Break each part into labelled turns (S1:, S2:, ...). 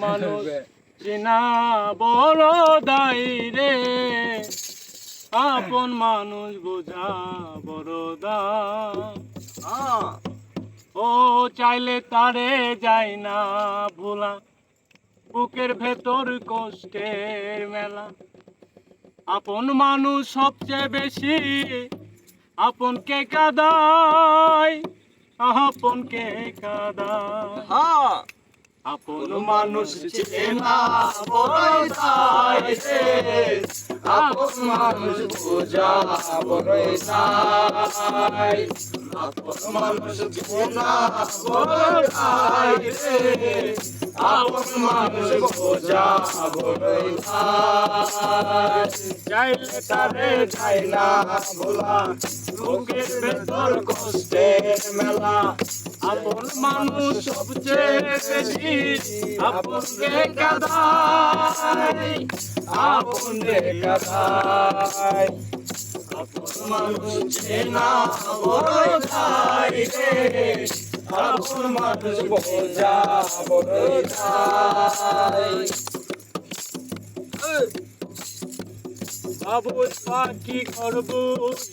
S1: মানুষ চেনা বড় দায় রে। আপন মানুষ বোঝা বড় দায় ও চাইলে তারে যায় না ভোলা। বুকের ভেতর কষ্টের মেলা। আপন মানুষ সবচেয়ে বেশি আপন আপনকে কাদায়। আপনকে কাদায়। আপন মানুষ চেনা বড়ই আপন মানুষ বোঝা বড়ই আপন মানুষ চেনা বড়ই আপন মানুষ বোঝা বড়ই তারে চাই না ভোলা বুকের ভেতর কষ্টের মেলা। আপন মানুষ সবচেয়ে বেশি, আপন রে কাদাই আপন রে কাদাই আপন মানুষ চেনা বড় দাই রে, আপন মানুষ বোঝা বড় দাই বাবু কি করব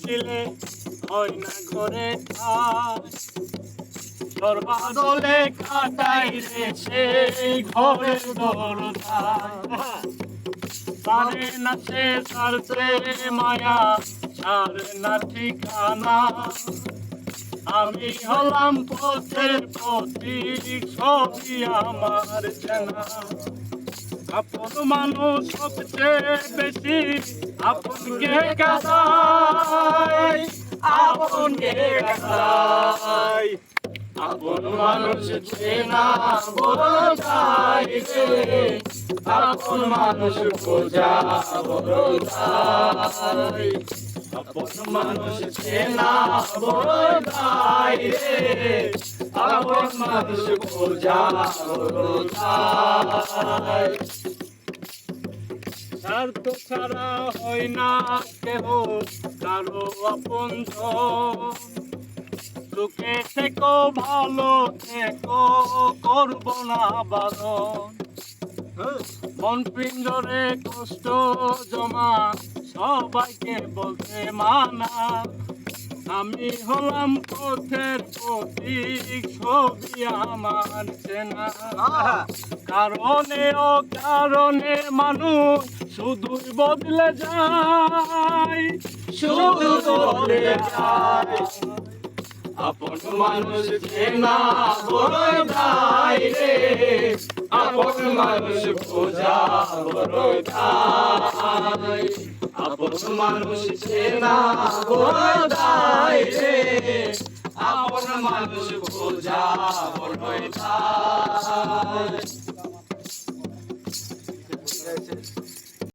S1: দিলে হয় না ঘরে সর্বাদলে কাটাই রে সেই ঘরের দরজা পারে না সে ছাড়তে মায়া ছাড়ে না ঠিকানা। আমি হলাম পথের প্রতীক ছবি আমার চেনা আপন মানুষ সবচেয়ে বেশি আপনকে কাদাই আপনকে কাদাই আপন মানুষ চেনা বোঝাই রে আপন মানুষ বোঝা বোঝাই আপন মানুষ চেনা বোঝাই রে আপন ছাড়া হয় না কেহ, কারও আপন সুখে থেকো ভালো থেকো করব না বারণ। মন পিঞ্জরে কষ্ট জমা সবাইকে বলতে মানা। আমি হলাম পথের প্রতীক ছবি আমার চেনা। কারণে ও কারণে মানুষ শুধুই বদলে যায়। শুধু বদলে যায়। আপন মানুষ চেনা বড় দায় রে। আপন মানুষ বোঝা বড় দায় আপন মানুষ চেনা বড় দায় রে। আপন মানুষ বোঝা বড় দায়